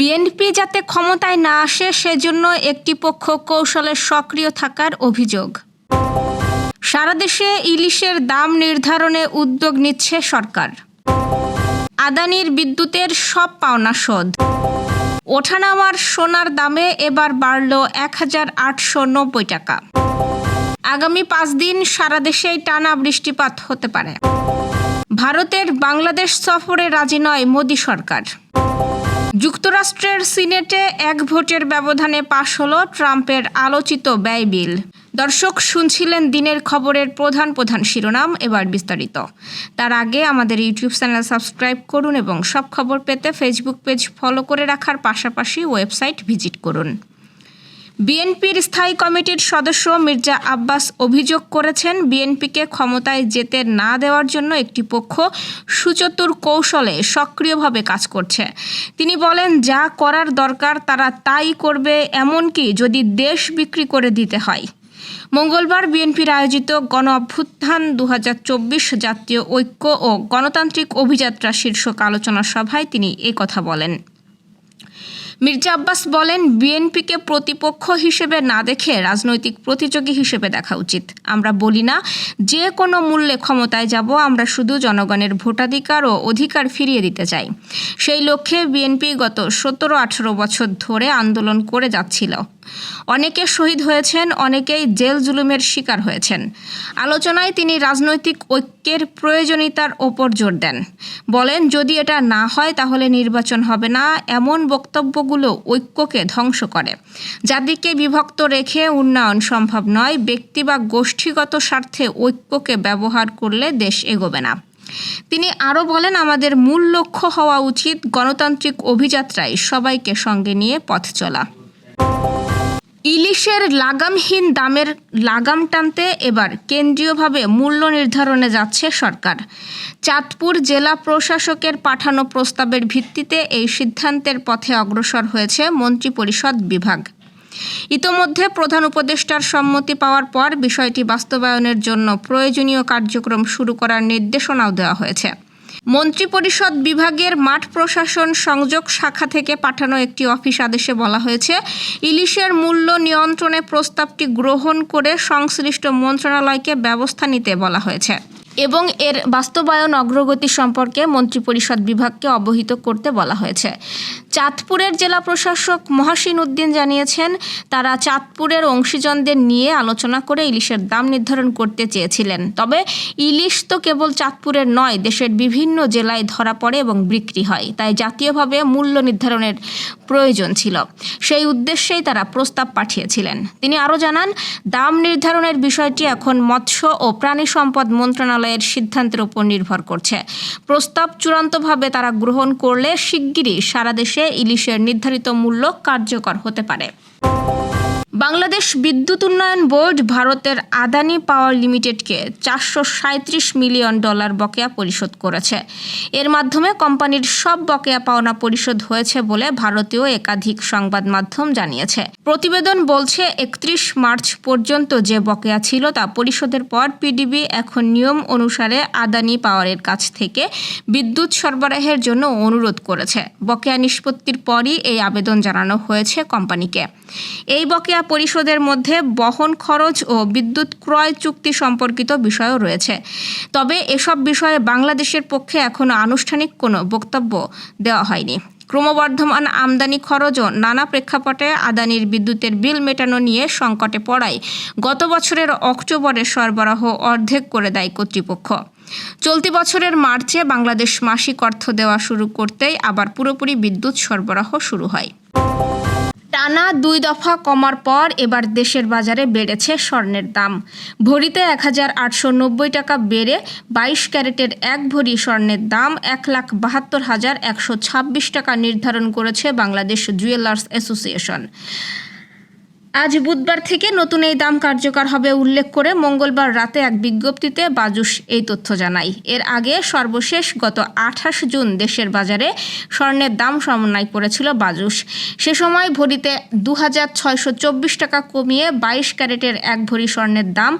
BNP যাতে ক্ষমতায় না আসে, সেজন্য একটি পক্ষ কৌশলে সক্রিয় থাকার অভিযোগ। সারা দেশে ইলিশের দাম নির্ধারণে উদ্যোগ নিচ্ছে সরকার। আদানির বিদ্যুতের সব পাওনা শোধ। ওঠানামার সোনার দামে এবার বাড়ল এক হাজার আটশো নব্বই টাকা। আগামী পাঁচ দিন সারা দেশেই টানা বৃষ্টিপাত হতে পারে। ভারতের বাংলাদেশ সফরে রাজি নয় মোদী সরকার। যুক্তরাষ্ট্রের সিনেটে এক ভোটের ব্যবধানে পাশ হল ট্রাম্পের আলোচিত ব্যয় বিল। দর্শক শুনছিলেন দিনের খবরের প্রধান প্রধান শিরোনাম, এবার বিস্তারিত। তার আগে আমাদের ইউটিউব চ্যানেল সাবস্ক্রাইব করুন এবং সব খবর পেতে ফেসবুক পেজ ফলো করে রাখার পাশাপাশি ওয়েবসাইট ভিজিট করুন। বিএনপির স্থায়ী কমিটির সদস্য মির্জা আব্বাস অভিযোগ করেছেন, বিএনপিকে ক্ষমতায় যেতে না দেওয়ার জন্য একটি পক্ষ সুচতুর কৌশলে সক্রিয়ভাবে কাজ করছে। তিনি বলেন, যা করার দরকার তারা তাই করবে, এমনকি যদি দেশ বিক্রি করে দিতে হয়। মঙ্গলবার বিএনপির আয়োজিত গণ অভ্যুত্থান দু হাজার চব্বিশ জাতীয় ঐক্য ও গণতান্ত্রিক অভিযাত্রা শীর্ষক আলোচনা সভায় তিনি কথা বলেন। মির্জা আব্বাস বলেন, বিএনপিকে প্রতিপক্ষ হিসেবে না দেখে রাজনৈতিক প্রতিযোগী হিসেবে দেখা উচিত। আমরা বলি না, যে কোনো মূল্যে ক্ষমতায় যাব, আমরা শুধু জনগণের ভোটাধিকার ও অধিকার ফিরিয়ে দিতে চাই। সেই লক্ষ্যে বিএনপি গত সতেরো আঠেরো বছর ধরে আন্দোলন করে যাচ্ছিল। অনেকে শহীদ হয়েছেন, অনেকেই জেল জুলুমের শিকার হয়েছেন। আলোচনায় তিনি রাজনৈতিক ঐক্যের প্রয়োজনীয়তার ওপর জোর দেন। বলেন, যদি এটা না হয়, তাহলে নির্বাচন হবে না। এমন বক্তব্যগুলো ঐক্যকে ধ্বংস করে। জাতিকে বিভক্ত রেখে উন্নয়ন সম্ভব নয়, ব্যক্তি বা গোষ্ঠীগত স্বার্থে ঐক্যকে ব্যবহার করলে দেশ এগোবে না। তিনি আরও বলেন, আমাদের মূল লক্ষ্য হওয়া উচিত গণতান্ত্রিক অভিযাত্রায় সবাইকে সঙ্গে নিয়ে পথ চলা। ইলিশের লাগামহীন দামের লাগাম টানতে এবার কেন্দ্রীয়ভাবে মূল্য নির্ধারণে যাচ্ছে সরকার। চাঁদপুর জেলা প্রশাসকের পাঠানো প্রস্তাবের ভিত্তিতে এই সিদ্ধান্তের পথে অগ্রসর হয়েছে মন্ত্রিপরিষদ বিভাগ। ইতোমধ্যে প্রধান উপদেষ্টার সম্মতি পাওয়ার পর বিষয়টি বাস্তবায়নের জন্য প্রয়োজনীয় কার্যক্রম শুরু করার নির্দেশনাও দেওয়া হয়েছে। মন্ত্রিপরিষদ বিভাগের মাঠ প্রশাসন সংযোগ শাখা থেকে পাঠানো একটি অফিস আদেশে বলা হয়েছে, ইলিশের মূল্য নিয়ন্ত্রণে প্রস্তাবটি গ্রহণ করে সংশ্লিষ্ট মন্ত্রণালয়কে ব্যবস্থা নিতে বলা হয়েছে এবং এর বাস্তবায়ন অগ্রগতি সম্পর্কে মন্ত্রিপরিষদ বিভাগকে অবহিত করতে বলা হয়েছে। চাঁদপুরের জেলা প্রশাসক মহাসিন উদ্দিন জানিয়েছেন, তারা চাঁদপুরের অংশীজনদের নিয়ে আলোচনা করে ইলিশের দাম নির্ধারণ করতে চেয়েছিলেন। তবে ইলিশ তো কেবল চাঁদপুরের নয়, দেশের বিভিন্ন জেলায় ধরা পড়ে এবং বিক্রি হয়। তাই জাতীয়ভাবে মূল্য নির্ধারণের প্রয়োজন ছিল। সেই উদ্দেশ্যেই তারা প্রস্তাব পাঠিয়েছিলেন। তিনি আরও জানান, দাম নির্ধারণের বিষয়টি এখন মৎস্য ও প্রাণী সম্পদ মন্ত্রণালয়ের সিদ্ধান্তের উপর নির্ভর করছে। প্রস্তাব চূড়ান্তভাবে তারা গ্রহণ করলে শিগগিরই সারা দেশে ইলিশের নির্ধারিত মূল্য কার্যকর হতে পারে। বাংলাদেশ বিদ্যুৎ উন্নয়ন বোর্ড ভারতের আদানি পাওয়ার লিমিটেডকে চারশো সাঁত্রিশ মিলিয়ন ডলার বকেয়া পরিশোধ করেছে। এর মাধ্যমে কোম্পানির সব বকেয়া পাওনা পরিশোধ হয়েছে বলে ভারতীয় একাধিক সংবাদ মাধ্যম জানিয়েছে। প্রতিবেদন বলছে, একত্রিশ মার্চ পর্যন্ত যে বকেয়া ছিল তা পরিশোধের পর পিডিবি এখন নিয়ম অনুসারে আদানি পাওয়ারের কাছ থেকে বিদ্যুৎ সরবরাহের জন্য অনুরোধ করেছে। বকেয়া নিষ্পত্তির পরই এই আবেদন জানানো হয়েছে কোম্পানিকে। এই বকেয়া পরিশোধের মধ্যে বহন খরচ ও বিদ্যুৎ ক্রয় চুক্তি সম্পর্কিত বিষয়ও রয়েছে। তবে এসব বিষয়ে বাংলাদেশের পক্ষে এখনও আনুষ্ঠানিক কোনো বক্তব্য দেওয়া হয়নি। ক্রমবর্ধমান আমদানি খরচ ও নানা প্রেক্ষাপটে আদানির বিদ্যুতের বিল মেটানো নিয়ে সংকটে পড়ায় গত বছরের অক্টোবরে সরবরাহ অর্ধেক করে দেয় কর্তৃপক্ষ। চলতি বছরের মার্চে বাংলাদেশ মাসিক অর্থ দেওয়া শুরু করতেই আবার পুরোপুরি বিদ্যুৎ সরবরাহ শুরু হয়। টানা দুই দফা কমার পর এবার দেশের বাজারে বেড়েছে স্বর্ণের দাম। ভরিতে এক হাজার আটশো নব্বই টাকা বেড়ে বাইশ ক্যারেটের এক ভরি স্বর্ণের দাম এক লাখ বাহাত্তর হাজার একশো ছাব্বিশ টাকা নির্ধারণ করেছে বাংলাদেশ জুয়েলার্স অ্যাসোসিয়েশন। আজ বুধবার থেকে নতুন এই দাম কার্যকর হবে উল্লেখ করে মঙ্গলবার রাতে এক বিজ্ঞপ্তিতে বাজুস এই তথ্য জানায়। এর আগে সর্বশেষ গত আঠাশ জুন দেশের বাজারে স্বর্ণের দাম সমন্বয় করেছিল বাজুস সে সময় ভরিতে দু হাজার ছয়শো চব্বিশ টাকা কমিয়ে বাইশ ক্যারেটের এক ভরি স্বর্ণের দাম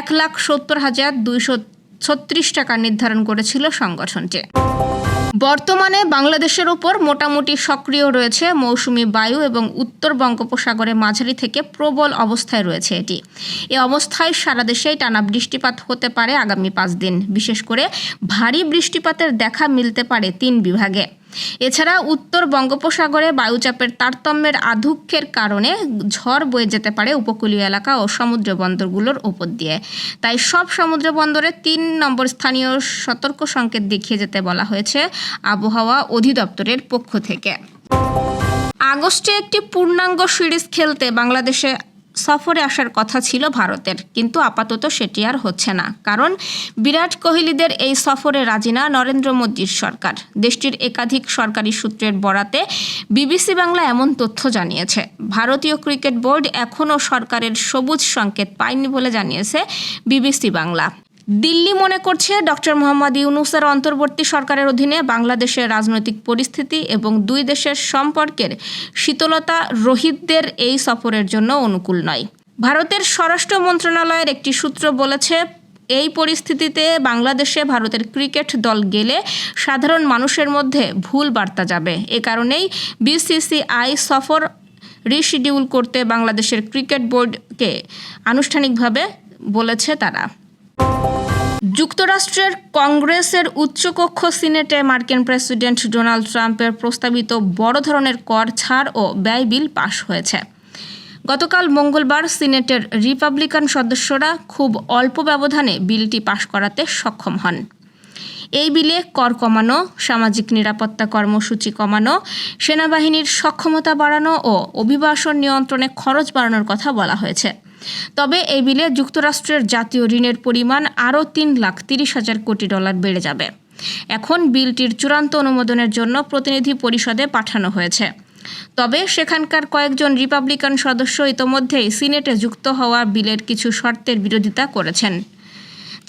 এক লাখ সত্তর হাজার দুইশো ছত্রিশ টাকা নির্ধারণ করেছিল সংগঠনটি। বর্তমানে বাংলাদেশের ওপর মোটামুটি সক্রিয় রয়েছে মৌসুমি বায়ু এবং উত্তর বঙ্গোপসাগরে মাঝারি থেকে প্রবল অবস্থায় রয়েছে এটি। এ অবস্থায় সারা দেশেই টানা বৃষ্টিপাত হতে পারে আগামী পাঁচ দিন। বিশেষ করে ভারী বৃষ্টিপাতের দেখা মিলতে পারে তিন বিভাগে। এছাড়া উত্তর বঙ্গোপসাগরে বায়ুচাপের তারতম্যের আধিক্যের কারণে ঝড় বয়ে যেতে পারে উপকূলীয় এলাকা ও সমুদ্র বন্দরগুলোর ওপর দিয়ে। তাই সব সমুদ্র বন্দরে তিন নম্বর স্থানীয় সতর্ক সংকেত দেখিয়ে যেতে বলা হয়েছে আবহাওয়া অধিদপ্তরের পক্ষ থেকে। আগস্টে একটি পূর্ণাঙ্গ সিরিজ খেলতে বাংলাদেশে সফরে আসার কথা ছিল ভারতের, কিন্তু আপাতত সেটি আর হচ্ছে না। কারণ বিরাট কোহলিদের এই সফরে রাজি না নরেন্দ্র মোদীর সরকার। দেশটির একাধিক সরকারি সূত্রের বরাতে বিবিসি বাংলা এমন তথ্য জানিয়েছে। ভারতীয় ক্রিকেট বোর্ড এখনও সরকারের সবুজ সংকেত পায়নি বলে জানিয়েছে বিবিসি বাংলা। দিল্লি মনে করছে ডক্টর মোহাম্মদ ইউনুসের অন্তর্বর্তী সরকারের অধীনে বাংলাদেশের রাজনৈতিক পরিস্থিতি এবং দুই দেশের সম্পর্কের শীতলতা রোহিতদের এই সফরের জন্য অনুকূল নয়। ভারতের স্বরাষ্ট্র মন্ত্রণালয়ের একটি সূত্র বলেছে, এই পরিস্থিতিতে বাংলাদেশে ভারতের ক্রিকেট দল গেলে সাধারণ মানুষের মধ্যে ভুল বার্তা যাবে। এ কারণেই বিসিসিআই সফর রিশিডিউল করতে বাংলাদেশের ক্রিকেট বোর্ডকে আনুষ্ঠানিকভাবে বলেছে তারা। যুক্তরাষ্ট্রের কংগ্রেসের উচ্চকক্ষ সিনেটে মার্কিন প্রেসিডেন্ট ডোনাল্ড ট্রাম্পের প্রস্তাবিত বড় ধরনের কর ছাড় ও ব্যয় বিল পাশ হয়েছে। গতকাল মঙ্গলবার সিনেটের রিপাবলিকান সদস্যরা খুব অল্প ব্যবধানে বিলটি পাশ করাতে সক্ষম হন। এই বিলে কর কমানো, সামাজিক নিরাপত্তা কর্মসূচি কমানো, সেনাবাহিনীর সক্ষমতা বাড়ানো ও অভিবাসন নিয়ন্ত্রণে খরচ বাড়ানোর কথা বলা হয়েছে। তবে এই বিলে যুক্তরাষ্ট্রের জাতীয় ঋণের পরিমাণ আরও তিন লাখ তিরিশ হাজার কোটি ডলার বেড়ে যাবে। এখন বিলটির চূড়ান্ত অনুমোদনের জন্য প্রতিনিধি পরিষদে পাঠানো হয়েছে। তবে সেখানকার কয়েকজন রিপাবলিকান সদস্য ইতোমধ্যেই সিনেটে যুক্ত হওয়া বিলের কিছু শর্তের বিরোধিতা করেছেন।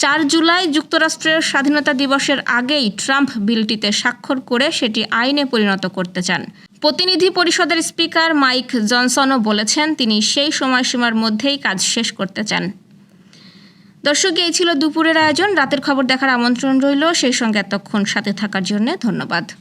চার জুলাই যুক্তরাষ্ট্রের স্বাধীনতা দিবসের আগেই ট্রাম্প বিলটিতে স্বাক্ষর করে সেটি আইনে পরিণত করতে চান। প্রতিনিধি পরিষদের স্পিকার মাইক জনসনও বলেছেন, তিনি সেই সময়সীমার মধ্যেই কাজ শেষ করতে চান। দর্শক, এই ছিল দুপুরের আয়োজন। রাতের খবর দেখার আমন্ত্রণ রইল। সেই সঙ্গে এতক্ষণ সাথে থাকার জন্য ধন্যবাদ।